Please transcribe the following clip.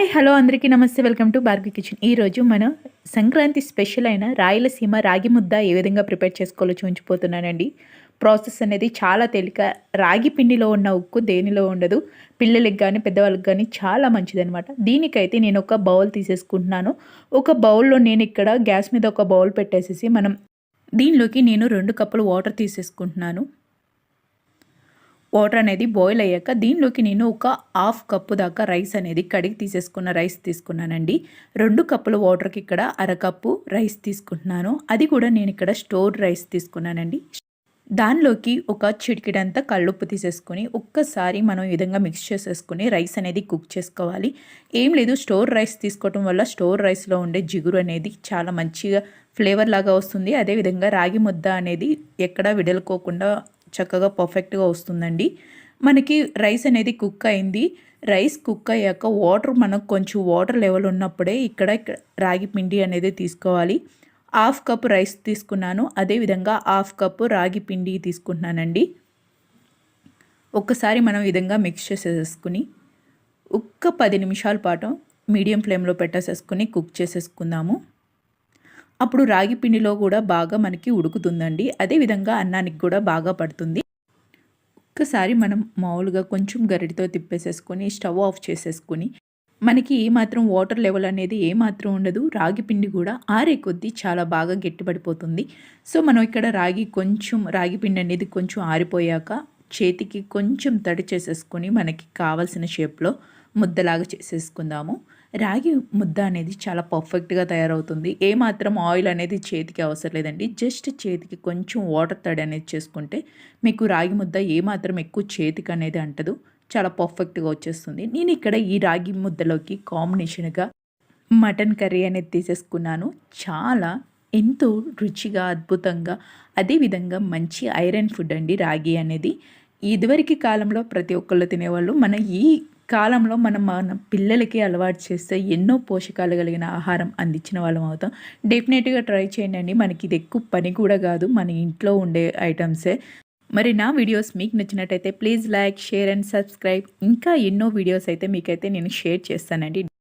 Hello అందరికీ నమస్తే. Welcome to Bhargavi kitchen ఈరోజు మనం సంక్రాంతి స్పెషల్ అయిన రాయలసీమ రాగి ముద్ద ఏ విధంగా ప్రిపేర్ చేసుకోవాలో చూపించిపోతున్నానండి ప్రాసెస్ అనేది చాలా తేలిక. రాగి పిండిలో ఉన్న ఉక్కు దేనిలో ఉండదు. పిల్లలకి కానీ పెద్దవాళ్ళకి కానీ చాలా మంచిదనమాట దీనికైతే నేను ఒక బౌల్ తీసేసుకుంటున్నాను. ఒక బౌల్లో నేను ఇక్కడ గ్యాస్ మీద ఒక బౌల్ పెట్టేసేసి మనం దీనిలోకి నేను రెండు కప్పులు వాటర్ తీసేసుకుంటున్నాను. వాటర్ అనేది బాయిల్ అయ్యాక దీనిలోకి నేను ఒక హాఫ్ కప్పు దాకా రైస్ అనేది కడిగి తీసేసుకున్న రైస్ తీసుకున్నానండి. రెండు కప్పుల వాటర్కి ఇక్కడ అరకప్పు రైస్ తీసుకుంటున్నాను. అది కూడా నేను ఇక్కడ స్టోర్ రైస్ తీసుకున్నానండి. దానిలోకి ఒక చిటికిడంతా కళ్ళుప్పు తీసేసుకొని ఒక్కసారి మనం ఈ విధంగా మిక్స్ చేసేసుకొని రైస్ అనేది కుక్ చేసుకోవాలి. ఏం లేదు స్టోర్ రైస్ తీసుకోవటం వల్ల స్టోర్ రైస్లో ఉండే జిగురు అనేది చాలా మంచిగా ఫ్లేవర్ లాగా వస్తుంది. అదేవిధంగా రాగి ముద్ద అనేది ఎక్కడా విడలుకోకుండా చక్కగా పర్ఫెక్ట్గా వస్తుందండి. మనకి రైస్ అనేది కుక్ అయింది. రైస్ కుక్ అయ్యాక వాటర్ మనకు కొంచెం వాటర్ లెవెల్ ఉన్నప్పుడే ఇక్కడ రాగి పిండి అనేది తీసుకోవాలి. హాఫ్ కప్ రైస్ తీసుకున్నాను. అదేవిధంగా హాఫ్ కప్ రాగి పిండి తీసుకుంటున్నానండి. ఒక్కసారి మనం విధంగా మిక్స్ చేసేసుకుని ఒక్క పది నిమిషాల పాటు మీడియం ఫ్లేమ్లో పెట్టేసేసుకుని కుక్ చేసేసుకుందాము. అప్పుడు రాగి పిండిలో కూడా బాగా మనకి ఉడుకుతుందండి. అదేవిధంగా అన్నానికి కూడా బాగా పడుతుంది. ఒక్కసారి మనం మామూలుగా కొంచెం గరిటితో తిప్పేసేసుకొని స్టవ్ ఆఫ్ చేసేసుకొని మనకి ఏమాత్రం వాటర్ లెవెల్ అనేది ఏమాత్రం ఉండదు. రాగి పిండి కూడా ఆరే కొద్దీ చాలా బాగా గట్టిపడిపోతుంది. సో మనం ఇక్కడ రాగి కొంచెం రాగి పిండి అనేది కొంచెం ఆరిపోయాక చేతికి కొంచెం తడి చేసేసుకొని మనకి కావాల్సిన షేప్లో ముద్దలాగా చేసేసుకుందాము. రాగి ముద్ద అనేది చాలా పర్ఫెక్ట్గా తయారవుతుంది. ఏమాత్రం ఆయిల్ అనేది చేతికి అవసరం లేదండి. జస్ట్ చేతికి కొంచెం వాటర్ తడి అనేది చేసుకుంటే మీకు రాగి ముద్ద ఏమాత్రం ఎక్కువ చేతికి అనేది అంటదు. చాలా పర్ఫెక్ట్గా వచ్చేస్తుంది. నేను ఇక్కడ ఈ రాగి ముద్దలోకి కాంబినేషన్గా మటన్ కర్రీ అనేది తీసేసుకున్నాను. చాలా ఎంతో రుచిగా అద్భుతంగా అదేవిధంగా మంచి ఐరన్ ఫుడ్ అండి రాగి అనేది. ఇదివరకు కాలంలో ప్రతి ఒక్కళ్ళు తినేవాళ్ళు. మన ఈ కాలంలో మనం మన పిల్లలకి అలవాటు చేస్తే ఎన్నో పోషకాలు కలిగిన ఆహారం అందించిన వాళ్ళం అవుతాం. డెఫినెట్గా ట్రై చేయండి మనకి ఇది ఎక్కువ పని కూడా కాదు. మన ఇంట్లో ఉండే ఐటమ్సే. మరి నా వీడియోస్ మీకు నచ్చినట్టయితే please like share and subscribe. ఇంకా ఎన్నో వీడియోస్ అయితే మీకైతే నేను షేర్ చేస్తానండి.